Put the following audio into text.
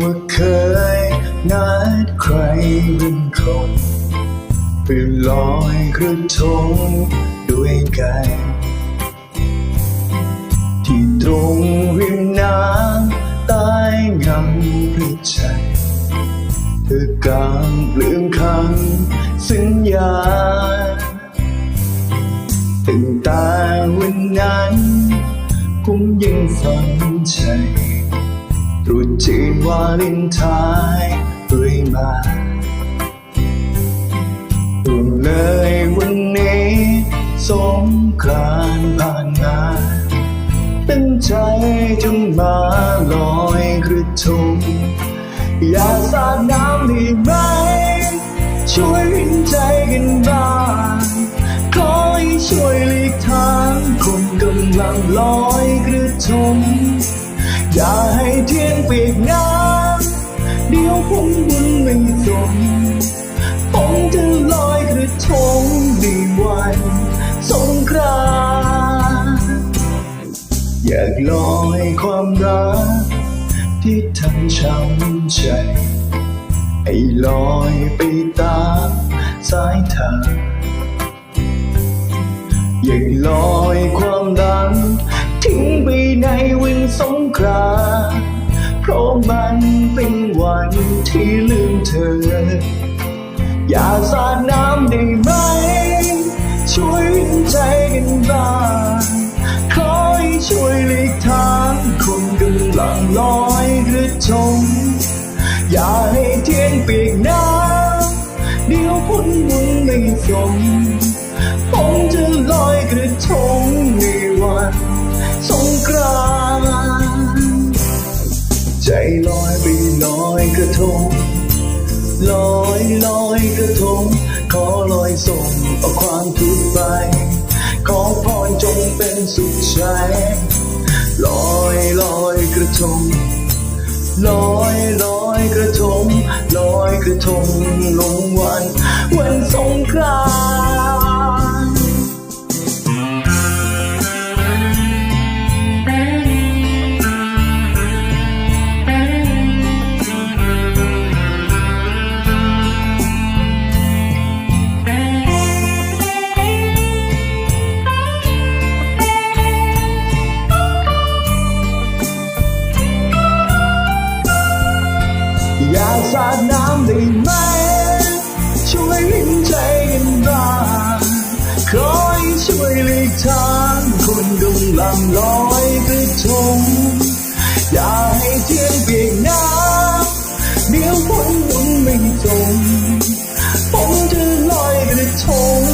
ว่าเคยนัดใครบางคนไปลอยกระทงด้วยกันที่ตรงริมน้ำใต้งำพระจันทร์เธอกางเปลืองคำสัญญาตั้งแต่วันนั้นผมยังฝังใจ รุจีนวาเลนไทน์เรื่อยมาร่วงเลยวันนี้สงกรานต์ผ่านมาตั้งใจจะมาลอยกระทงอยากสาดน้ำได้ไหม ช่วยรินใจกันบ้างขอให้ช่วยหลีกทางคนกำลังลอยกระทง อย่าให้เทียนเปีกน้ำเดี๋ยวผมบุญไม่ส่งผมจะลอยกระทงในวันสงกรานต์อยากลอยความรักที่ทำช้ำใจ ให้ลอยไปตามสายทางอยากลอยความ งทิ้งไปในวันสงกรานต์เพราะมันเป็นวันที่ลืมเธอ อย่าสาดน้ำได้ไหม ช่วยใจกันบ้างขอให้ช่วยหลีกทางคนกำลังลอยกระทงอย่าให้เทียนเปียกน้ำเดี๋ยวผลบุญไม่ส่งผมจะลอยกระทง กรานใจลอยไปลอยกระทง ลอยลอยกระทง ขอลอยส่งเอาความทุกข์ไป ขอพรจงเป็นสุขใจลอยลอยกระทงลอยลอยกระทงลอยกระทงลงวัน วันสงกรานาดน้ำได้ไหม ช่วยลิ้นใจกันบ้างคอยช่วยหลีกทางคนกำลังลอยกระทงอย่าให้เทียงเปียกน้ำเดี๋ยวฝนหมุนไม่ตรผมจะลอยกระทง